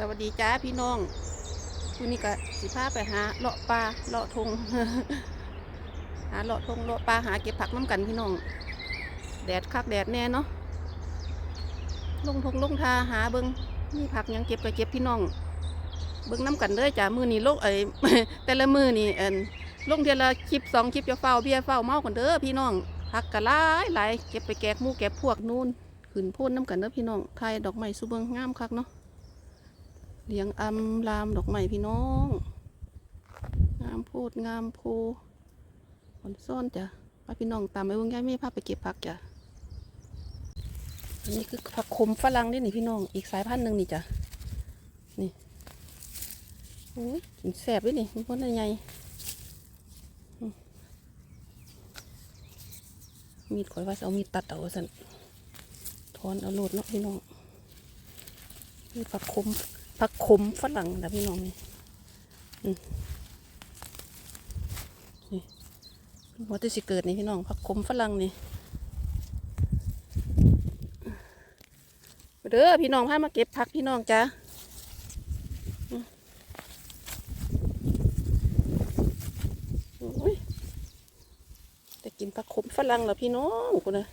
สวัสดีจ้าพี่น้องวันนี้ก็สิพาไปหาเลาะปลาเลาะทงหาเลาะทงเลาะปลาหาเก็บผักน้ำกันพี่น้อง แดดคักแดดแน่เนาะลงทงลงทาหาเบิงมีผักยังเก็บก็เก็บพี่น้อง เบิ้งน้ำกันเด้อจ้ามือนี้โลกเอ้ยแต่ละมือนี่เอ็นลงเทละคลิปสองคลิปจะเฝ้าเบี้ยเฝ้าเมากันเด้อพี่น้องผักกะหลายหลายเก็บไปแกกมูแกกพวกนู่นขึ้นพ่นน้ำกันเด้อพี่น้องไทยดอกไม้สุเบิงงามคักเนาะ เลี้ยงอำลามดอกไม้พี่น้อง งามพูดงามโพผลซ่อนจ้ะพาพี่น้องตามไปวงย้ายไม่พาไปเก็บผักจ้ะอันนี้คือผักขมฝรั่งนี่นี่พี่น้อง อีกสายพันธุ์หนึ่งนี่จ้ะ นี่โอ้ยกินแสบด้วยนี่มันพ้นใหญ่อืมมีดข่อยว่าเอามีดตัดเอาสันถอนเอาโหลดเนาะพี่น้องนี่ผักขม ผักขมฝรั่งนะพี่น้องนี่นี่หัวที่สิเกิดนี่พี่น้องผักขมฝรั่งนี่เด้อพี่น้องพามาเก็บผักพี่น้องจ้าแต่กินผักขมฝรั่งเหรอพี่น้องคุณนะ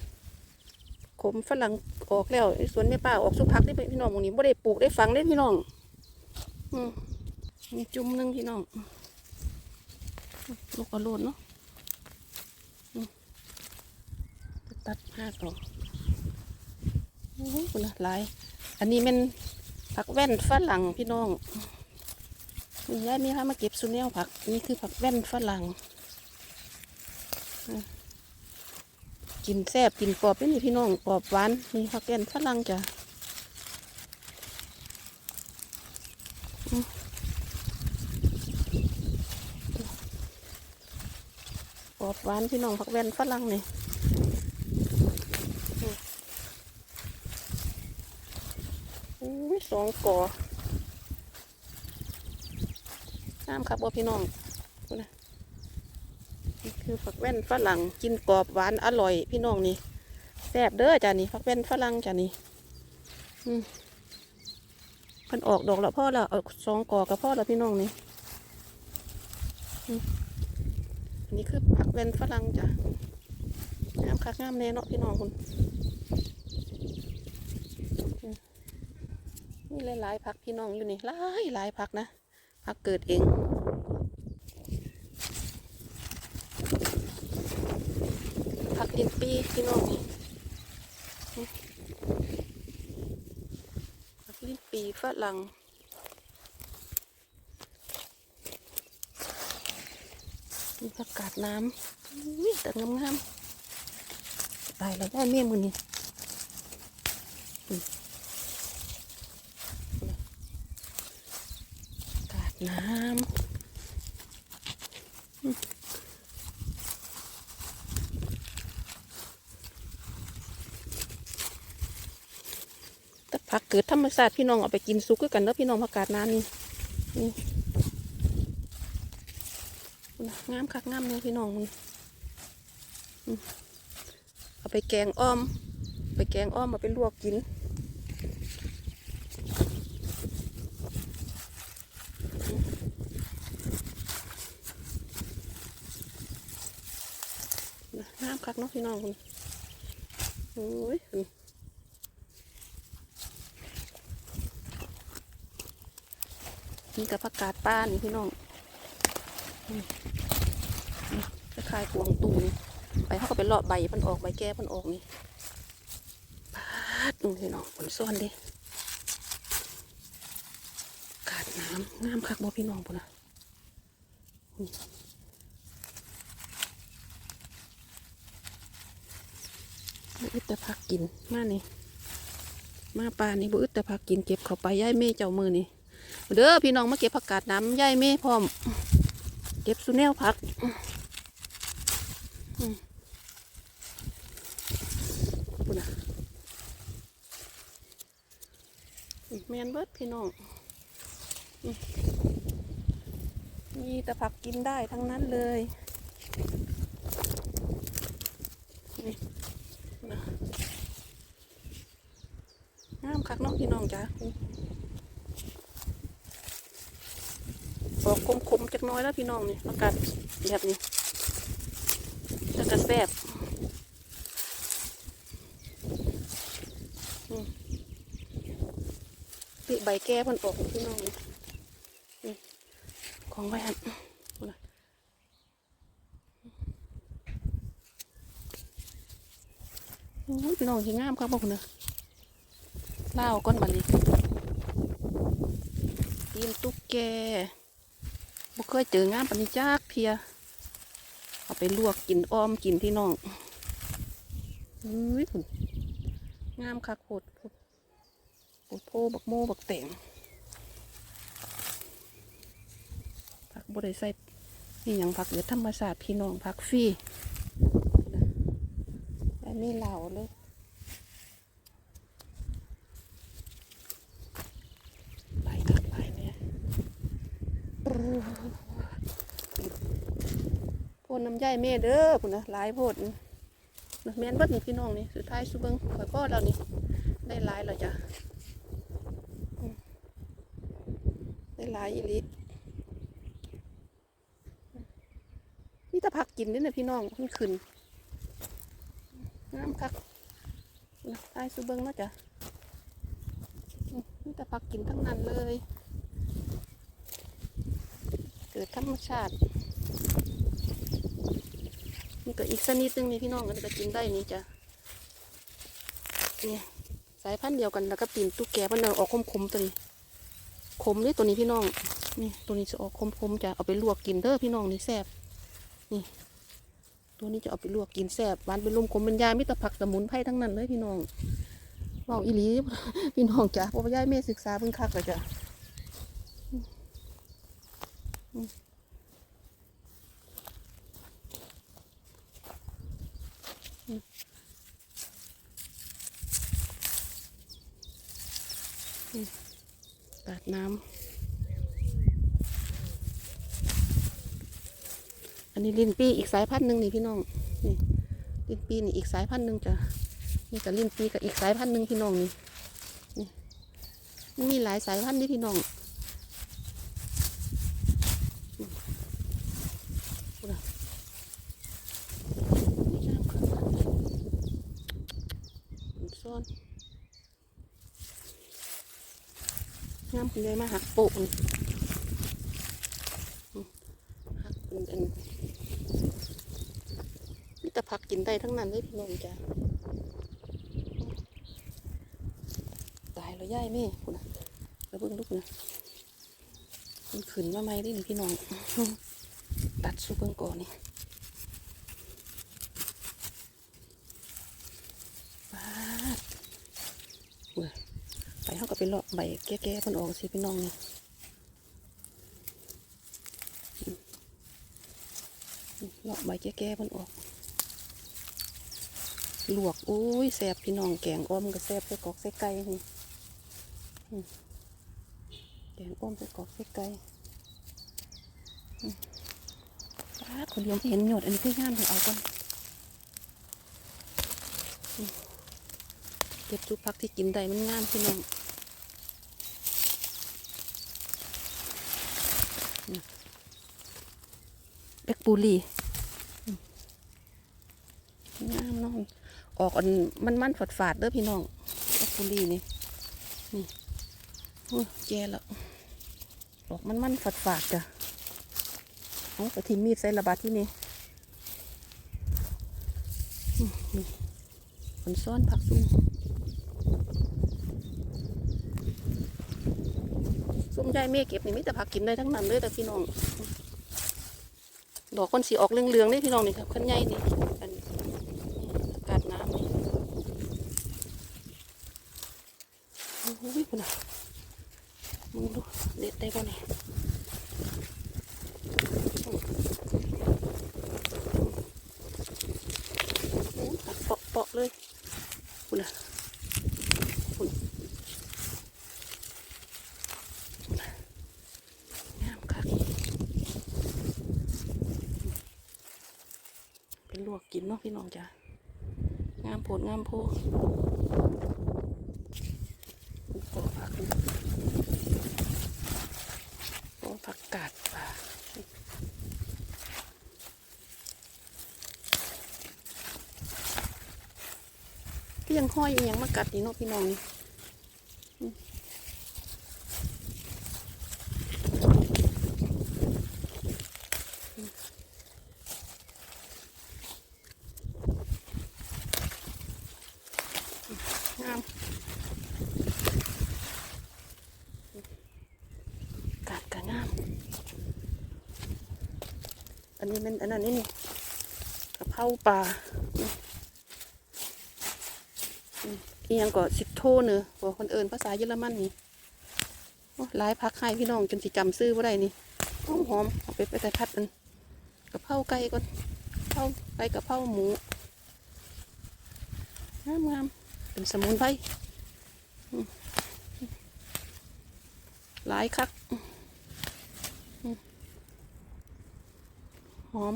ขมฝรั่งออกแล้วสวนแม่ป้าออกสุกพักได้พี่น้องหมองนี้ไม่ได้ปลูกได้ฝังได้พี่น้อง อืมมีจุ่มหนึงพี่น้องลูกกระโลดเนาะตัดห้าก่องโอ้ยคุณนะหลาย อันนี้เป็นผักแว่นฝรั่งพี่น้องคุณยายมีค่ะมาเก็บซุเนียลผัก นี่คือผักแว่นฝรั่งอ กินแซ่บกินกรอบนี่พี่น้องกรอบหวานนี่ผักแว่นฝรั่งจ้ะกรอบหวานพี่น้องผักแว่นฝรั่งนี่ยสองกอน้ำครับบ่พี่น้อง คือผักแว่นฝรั่งกินกรอบหวานอร่อยพี่น้องนี่แซ่บเด้อจ้านี่ผักแว่นฝรั่งจ้านี่มันออกดอกแล้วพ่อแล้วเอาสองกอกับพ่อแล้วพี่น้องนี่อันนี้คือผักเวนฝรั่งจ้ะงามคักงามแน่เนาะพี่น้องคุณนี่หลายๆผักพี่น้องอยู่นี่หลายหลายผักนะผักเกิดเองผักลิ้นปี พี่น้องนี่อืมผักลิ้นปีฝรั่งมีผักกาดน้ำอุ้ยแต่งามงามๆตายแล้วได้เมี่ยมือนี่กาดน้ำอืมแต่ ผักเกิดธรรมชาติพี่น้องเอาไปกินซุกกันแล้วพี่น้องผักกาดน้ำนี่นี่งามคักงามเลยพี่น้องนี่เอาไปแกงอ้อม ไปแกงอ้อมมาไปลวกกินงามคักเนาะพี่น้องคุณโอ้ย นี่กับผักกาดป้านี่พี่น้องคล้ายๆกวงตูนี่ไปเขาก็ไปเลาะใบมันออกใบแก้มันออกนี่ปาดดูพี่น้องผลซ่อนดิกาดน้ำน้ำคักบ่พี่น้องปุ่นนะนี่อึดแต่พักกินมานี่มาปลานี่บ่อึดแต่พักกินเก็บเข้าไปย่ายเม่เจ้ามือนี่ เด้อพี่น้องมาเก็บผักกาดน้ำย่ายเม่พร้อม เก็บสุแนวพักพูดนะอืมแมนเบิดพี่น้องมีแต่ผักกินได้ทั้งนั้นเลยนี่นะงามคักน้องพี่น้องจ้ะอืม ออกคมๆจักน้อยแล้วพี่น้องนี่อากาศแบบนี้แล้วก็แซ่บปิใบแก้เพิ่นออกพี่น้องนี่ของไว้หันพูดนะโอ้ยพี่น้องที่งามครับพวกคุณนะเล่าก้อนบันนี้ตีนตุ๊กแก บ่เคยเจองามปนนี้จักเทียเอาไปลวกกินอ้อมกินพี่น้องเฮ้ยคุณงามคักโคตรโคตรโพบักโมบักแต่งผักบริใส่นี่ยังผักเหลือธรรมศาสตร์พี่น้องผักฟรีแต่มีเหล่าเลยไปกักไปเนี่ยปรูโพดน้ำย่ายแม่เด้อคุณนะหลายโพดนะแม่นเบิดนี่พี่น้องนี่สุดท้ายสุเบิงข่อยพ่อเรานี่ได้หลายแล้วจ้ะได้หลายอีหลีนี่ต่ผักกินนี่นะพี่น้องมันขึ้นงามคักนะท้ายสุเบิงเนาะจ้ะนี่ต่ผักกินทั้งนั้นเลย ดธรรมชาตินี่ก็อีกสนิดนึงนี่พี่น้องอันนี้ก็กินได้นี่จ้ะนี่สายพันธุ์เดียวกันแล้วก็ปีนตุ๊กแกมันเอออกคมๆตัวนี้ขมนี่ตัวนี้พี่น้องนี่ตัวนี้จะออกคมๆจะเอาไปลวกกินเด้อพี่น้องนี่แซ่บนี่ ตัวนี้จะเอาไปลวกกินแซ่บหวานเป็นลมขมเป็นยามิตรผักสมุนไพรทั้งนั้นเลยพี่น้องว่าอีหลีพี่น้องจ้ะเพราะว่าย่ายแม่ศึกษาเพิ่งคักเลยจ้ะ ตาดน้ำ อันนี้ลินปีอีกสายพันธุ์หนึ่งนี่พี่น้อง นี่ลินปีนี่อีกสายพันธุ์หนึ่งจ้ะ นี่กับลินปีกับอีกสายพันธุ์หนึ่งพี่น้องนี่ นี่ มีหลายสายพันธุ์นี่พี่น้องอืมพูดอะนี่น้ำครับมันซ่อน งามคุณยมาหักโปะนี่อืมหักเป็นอันมีแต่ผักกินได้ทั้งนั้นเลยพี่น้องจ้ะตายแล้วย่ายแม่คุณนะแล้วเบิ่งลูกนะมันขึ้นมาไหมได้หนี่พี่น้อง ตัดสูเบิ่งก่อนนี่ปาดเว้ย ไปเขาก็ไปเลาะใบแก่ๆเพิ่นออกสิพี่น้องนี่อืมอืมเลาะใบแก่ๆเพิ่นออก ลวกอุ้ยแซ่บพี่น้องแกงอ้อมก็แซ่บใส่กอกใส่ไก่นี่แกงอ้อมใส่กอกใส่ไก่ปาดคนเดียวไม่เห็นหยดอันนี้คืองามเดี๋ยวเอาก่อนเก็บทุกพักที่กินได้มันงามพี่น้อง เบ็กปูรีงามน้อง ออกอันมันมันฝาดฝาดเด้อพี่น้องเบ็กปูรีนี่ นี่โอ้ยแย่แล้วออกมันมันฝาดฝาดจ้ะเอาไปทิมมีดใส่ระบาดที่นี่นี่มันซ่อนผักซุ้ม ซุ้มยายเมฆเก็บนี่มีแต่ผักกินได้ทั้งนั้นเลยแต่พี่น้อง ดอกคนสีออกเหลืองๆนี่พี่น้องนี่ครับขั้นใหญ่นี่อันอากาศน้ำนี่โอ้ยคุณอะมึงดูเด็ดได้ป่ะเนี่ย ปลวกกินเนาะพี่น้องจ้ะงามโพดงามโพดปอผักปอผักกาดป่าก็ยังห้อยยังมากัดนี่เนาะพี่น้องนี่ อันนี้มันอันนั้นนี่นี่กะเพราปลาเอียังก็สิโทเนอะบอกคนเอิญภาษาเยอรมันนี่หลายพักให้พี่น้องจนสิจำซื้อว่าได้นี่หอมหอมเอาไปไปใส่พัดอันกะเพราไก่ก่อนกะเพราไก่กะเพราหมูงามงามๆเป็นสมุนไพรหลายคัก หอม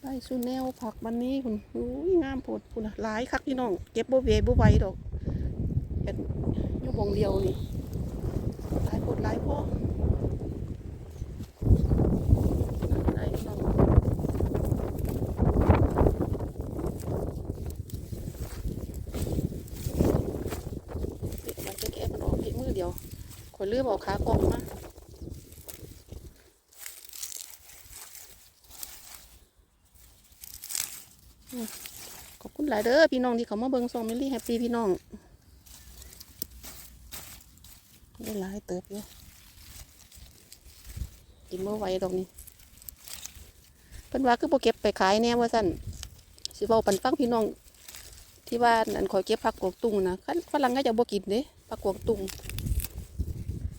ได้ซูแนวผักวันนี้คุณอุ้ยงามโพดคุณหลายคักพี่น้อง เก็บบ่เวบ่ไวดอกเห็นอยู่วงเดียวนี่หลายโพดหลายพ่อหลายน้องเดี๋ยวมันจะแกะมันออกที่มือเดียวขอลืมเอาขากล่องมา ขอบคุ ณหลายเด้อพี่น้องที่เขามาเบิ่งซองมิลลี่แฮปปี้พี่น้องได้หลายเติบอยู่กินเมื่อไหวดอกนี้เพิ่นว่าคือบ่เก็บไปขายแน่ว่าซั่นสิเว้าปันฟังพี่น้อง ที่ว่าอันขอยเก็บผักกวางตุ้งนะคันฝรั่งก็จะบ่กินเด้ผักกวางตุ้ง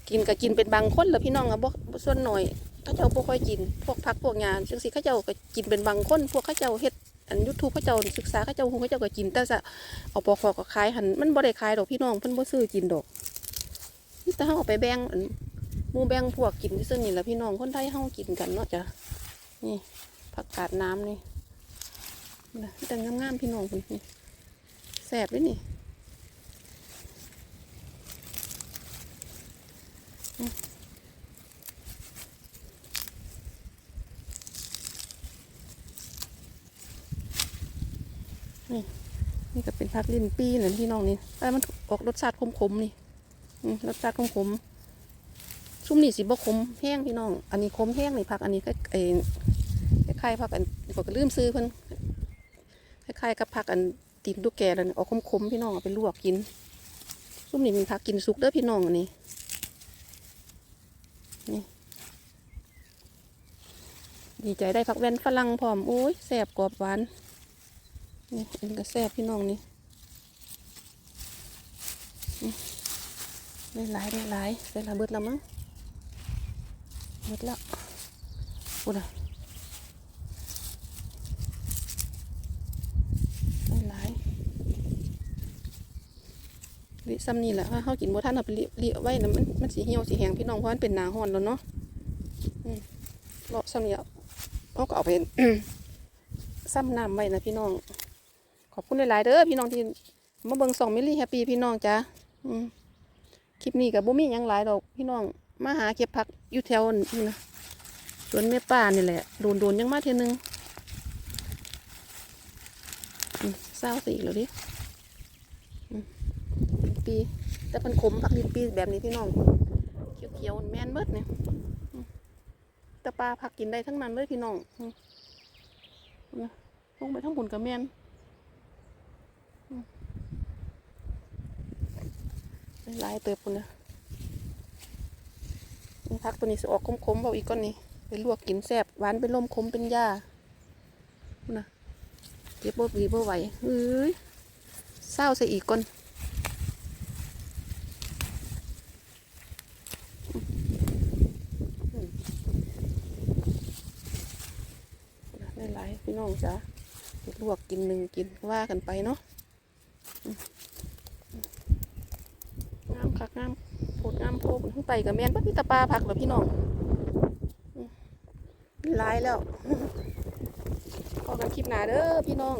กินก็กินเป็นบางคนแหละพี่น้องอะบ่บ่ส่วนหน่อยเขาเจ้าบ่ค่อยกิน พวกผักพวกหญ้าจังซี่เขาเจ้าก็กินเป็นบางคน พวกเขาเจ้าเฮ็ด อันยูทูบเขาเจ้าศึกษาเขาเจ้าคงเขาเจ้าก็กิน แต่จะเอาปอกคอก็ขายหันมันบ่ได้ขายดอกพี่น้องเพิ่นบ่ซื้อกินดอกนี่แต่เฮาเอาไปแบ่งมูแบ่งพวกกินซื่อนี่แหละพี่น้องคนไทยเฮากินกันเนาะจ้ะนี่ผักกาดน้ำนี่นะแต่งามๆพี่น้องคนนี่แซ่บเลยนี่ อืมนี่ก็เป็นผักลิ้นปีนั่นพี่น้องนี่แต่มันออกรสชาติขมๆนี่รสชาติขมๆชุ่มนี่สิบ่ขมแห้งพี่น้อง อันนี้ขมแห้งนี่ผักอันนี้ก็เอ็คล้ายๆผักอันก็ก็ลืมซื้อเพิ่นคล้ายๆกับผักอันตีนลูกแกแล้วนี่เอาขมๆพี่น้องเอาไปลวกกินชุ่มนี่มีผักกินสุกเด้อพี่น้องอันนี้นี่ดีใจได้ผักแว่นฝรั่งพร้อมโอ้ยแซ่บกรอบหวาน นี่อันนี้ก็แซ่บพี่น้องนี่ได้หลายได้หลายได้หลายเบิดแล้วมั้งหมดแล้วพูดอะได้หลายลิซ้ำนี่แหละถ้าเขากินบ่ทันเอาไปเลี้ยไว้นะมันมันสีเหี่ยวสีแห้งพี่น้องเพราะมันเป็นหนาฮ้อนแล้วเนาะอืมเลาซ้ำนี่เอาเอาก็เอาไปซ้ำน้ำไว้นะพี่น้อง อบคุณหลายๆเด้อพี่น้องที่มาเบิ่งสองมิลลี่แฮปปี้พี่น้องจ้าคลิปนี้กับบุมีหยังหลายดอกพี่น้องมาหาเก็บผักอยู่แถวนี่นะสวนแม่ป้านี่แหละโดนโดนๆยังมาเทีนึงเศร้าสิอีกแล้วดิปี แต่มันขมผักลิ้นปีแบบนี้พี่น้องเขียวๆแมนเบิดเนี่ยแต่ปลาผักกินได้ทั้งนั้นเลยพี่น้องลงไปทั้งบุญกับแมนอืม หลายเติบปุ่นนะนี่พักตัวนี้สิออกคมๆเบาอีกก้อนนี้ไปลวกกินแซ่บหวานเป็นลมขมเป็นยาพูดนะเจ็บบ่บีบ่ไหวเอ้ยเศร้าใส่อีกก้อนได้หลายพี่น้องจ้ะไปลวกกินหนึ่งกินว่ากันไปเนาะอืมงามคักงาม โพดงามโพก ทั้งไตกับแมนบ่มีตะปลาผักหรอพี่น้องอืมหลายแล้วพอกันคลิปหนาเด้อพี่น้อง